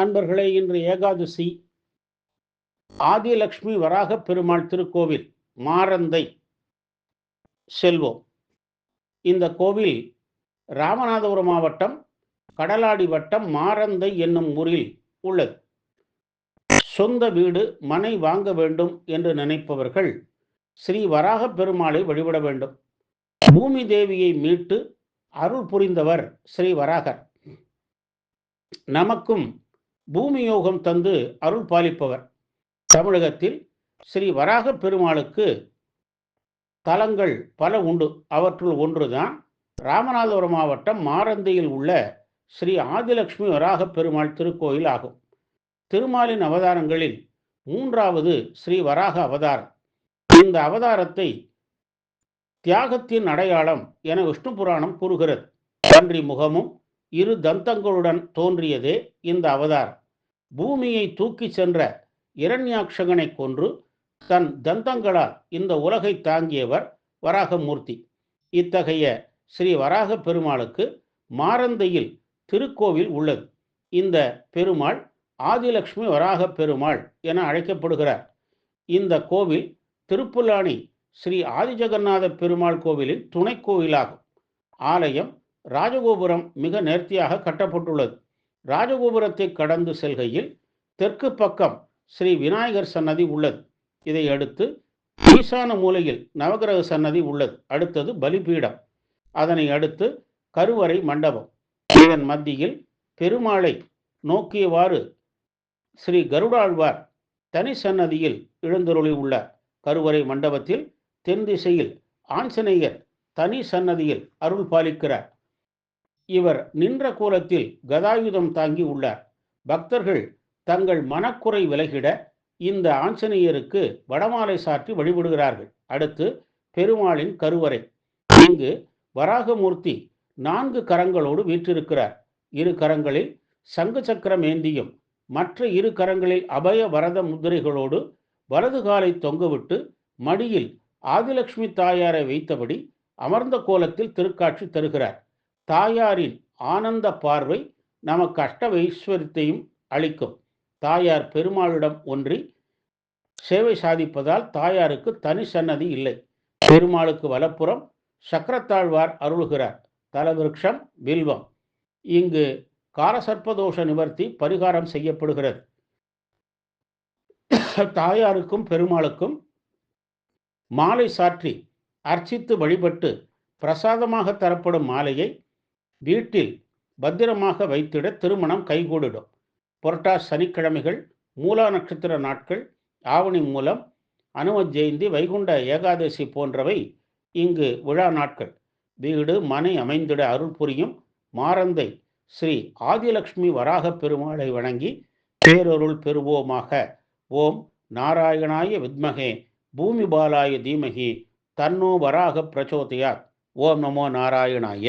அன்பர்களே இன்று ஏகாதசி. ஆதிலக்ஷ்மி வராக பெருமாள் திருக்கோவில் மாரந்தை செல்வோம். இந்த கோவில் ராமநாதபுரம் மாவட்டம் கடலாடி வட்டம் மாரந்தை என்னும் ஊரில் உள்ளது. சொந்த வீடு மனை வாங்க வேண்டும் என்று நினைப்பவர்கள் ஸ்ரீ வராக பெருமாளை வழிபட வேண்டும். பூமி தேவியை மீட்டு அருள் புரிந்தவர் ஸ்ரீ வராகர். நமக்கும் பூமி யோகம் தந்து அருள் பாலிப்பவர். தமிழகத்தில் ஸ்ரீ வராக பெருமாளுக்கு தலங்கள் பல உண்டு. அவற்றுள் ஒன்றுதான் ராமநாதபுரம் மாவட்டம் மாரந்தையில் உள்ள ஸ்ரீ ஆதிலட்சுமி வராக பெருமாள் திருக்கோயில் ஆகும். திருமாலின் அவதாரங்களில் மூன்றாவது ஸ்ரீ வராக அவதாரம். இந்த அவதாரத்தை தியாகத்தின் அடையாளம் என விஷ்ணு புராணம் கூறுகிறது. நன்றி முகமும் இரு தந்தங்களுடன் தோன்றியதே இந்த அவதாரம். பூமியை தூக்கி சென்ற இரண்யாட்சகனை கொன்று தன் தந்தங்களால் இந்த உலகை தாங்கியவர் வராகமூர்த்தி. இத்தகைய ஸ்ரீ வராக பெருமாளுக்கு மாரந்தையில் திருக்கோவில் உள்ளது. இந்த பெருமாள் ஆதிலக்ஷ்மி வராக பெருமாள் என அழைக்கப்படுகிறார். இந்த கோவில் திருப்புல்லானி ஸ்ரீ ஆதிஜெகநாத பெருமாள் கோவிலின் துணை கோவிலாகும். ஆலயம் ராஜகோபுரம் மிக நேர்த்தியாக கட்டப்பட்டுள்ளது. ராஜகோபுரத்தை கடந்து செல்கையில் தெற்கு பக்கம் ஸ்ரீ விநாயகர் சன்னதி உள்ளது. இதை அடுத்து ஈசான மூலையில் நவகிரக சன்னதி உள்ளது. அடுத்தது பலிபீடம். அதனை அடுத்து கருவறை மண்டபம். இதன் மத்தியில் பெருமாளை நோக்கியவாறு ஸ்ரீ கருடாழ்வார் தனி சன்னதியில் எழுந்தருளி உள்ள கருவறை மண்டபத்தில் தென் திசையில் ஆஞ்சநேயர் தனி சன்னதியில் அருள் பாலிக்கிறார். இவர் நின்ற கோலத்தில் கதாயுதம் தாங்கி உள்ளார். பக்தர்கள் தங்கள் மனக்குறை விலகிட இந்த ஆஞ்சநேயருக்கு வடமாலை சாற்றி வழிபடுகிறார்கள். அடுத்து பெருமாளின் கருவறை. இங்கு வராகமூர்த்தி நான்கு கரங்களோடு வீற்றிருக்கிறார். இரு கரங்களில் சங்கு சக்கரம் ஏந்தியும் மற்ற இரு கரங்களில் அபய வரத முத்திரைகளோடு வலது காலை தொங்கவிட்டு மடியில் ஆதிலட்சுமி தாயாரை வைத்தபடி அமர்ந்த கோலத்தில் திருக்காட்சி தருகிறார். தாயாரின் ஆனந்த பார்வை நமக்கு ஐஸ்வரியத்தையும் அளிக்கும். தாயார் பெருமாளிடம் ஒன்றி சேவை சாதிப்பதால் தாயாருக்கு தனி சன்னதி இல்லை. பெருமாளுக்கு வலப்புறம் சக்கரத்தாழ்வார் அருள்கிறார். தலவிருக்ஷம் வில்வம். இங்கு காலசர்ப்பதோஷ நிவர்த்தி பரிகாரம் செய்யப்படுகிறது. தாயாருக்கும் பெருமாளுக்கும் மாலை சாற்றி அர்ச்சித்து வழிபட்டு பிரசாதமாக தரப்படும் மாலையை வீட்டில் பத்திரமாக வைத்திட திருமணம் கைகூடிடும். புரட்டாஸ் சனிக்கிழமைகள் மூலா நட்சத்திர நாட்கள் ஆவணி மூலம் அனும ஜெயந்தி வைகுண்ட ஏகாதசி போன்றவை இங்கு விழா நாட்கள். வீடு மனை அமைந்திட அருள் புரியும் மாரந்தை ஸ்ரீ ஆதிலக்ஷ்மி வராக பெருமாளை வணங்கி பேரொருள் பெறுவோமாக. ஓம் நாராயணாய வித்மகே பூமி பாலாய தீமகி தன்னோ வராக பிரச்சோதயாத் ஓம் நமோ நாராயணாய.